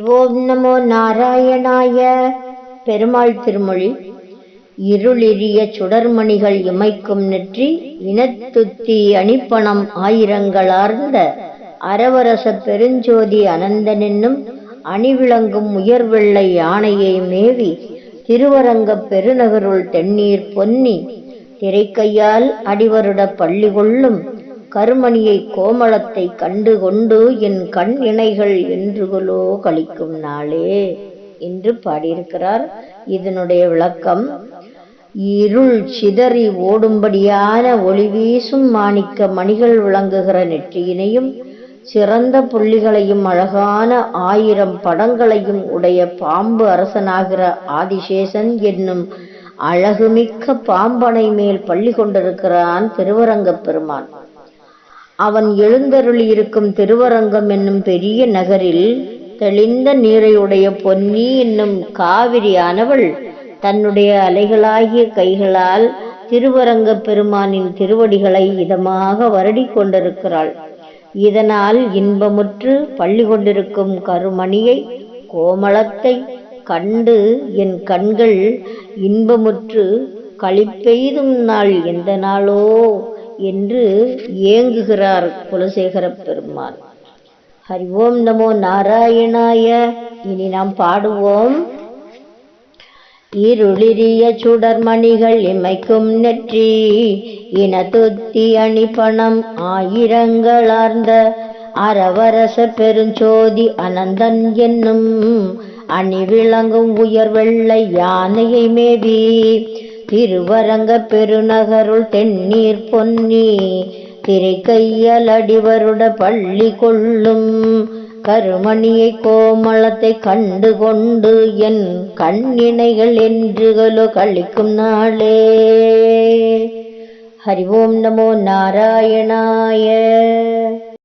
ஓம் நமோ நாராயணாய. பெருமாள் திருமொழி. இருளிரிய சுடர்மணிகள் இமைக்கும் நெற்றி இனத்துத்தி அணிப்பணம் ஆயிரங்களார்ந்த அரவரச பெருஞ்சோதி அனந்தனென்னும் அணிவிளங்கும் உயர்வெள்ளை யானையை மேவி திருவரங்கப் பெருநகருள் தென்னீர் பொன்னி திரைக்கையால் அடிவருட பள்ளி கொள்ளும் கருமணியை கோமளத்தை கண்டு கொண்டு என் கண் இணைகள் என்றுகளோ கழிக்கும் நாளே என்று பாடியிருக்கிறார். இதனுடைய விளக்கம் இருள் சிதறி ஓடும்படியான ஒளி வீசும் மாணிக்க மணிகள் விளங்குகிற நெற்றியினையும் சிறந்த புள்ளிகளையும் அழகான ஆயிரம் படங்களையும் உடைய பாம்பு அரசனாகிற ஆதிசேஷன் என்னும் அழகுமிக்க பாம்பனை மேல் பள்ளி கொண்டிருக்கிறான் திருவரங்கப் பெருமான். அவன் எழுந்தருளியிருக்கும் திருவரங்கம் என்னும் பெரிய நகரில் தெளிந்த நீரையுடைய பொன்னி என்னும் காவிரியானவள் தன்னுடைய அலைகளாகிய கைகளால் திருவரங்கப் பெருமானின் திருவடிகளை இதமாக வருடிக் கொண்டிருக்கிறாள். இதனால் இன்பமுற்று பள்ளி கொண்டிருக்கும் கருமணியை கோமளத்தை கண்டு என் கண்கள் இன்பமுற்று களிப்பெய்தும் நாள் எந்த நாளோ என்று ஏங்குகிறார் குலசேகர பெருமான் ஹரி ஓம் நமோ நாராயணாய. இனி நாம் பாடுவோம். இருளிரிய சுடர்மணிகள் இமைக்கும் நெற்றி இனத்துத்தி அணிப்பணம் ஆயிரங்களார்ந்த அரவரச பெருஞ்சோதி அனந்தன் என்னும் அணி விளங்கும் உயர் வெள்ளை யானையை மேவி திருவரங்க பெருநகருள் தென்னீர் பொன்னி திரைக்கையல் அடிவருட பள்ளி கொள்ளும் கருமணியை கோமளத்தை கண்டு கொண்டு என் கண்ணினைகள் என்றுகளோ கழிக்கும் நாளே. ஹரி ஓம் நமோ நாராயணாய.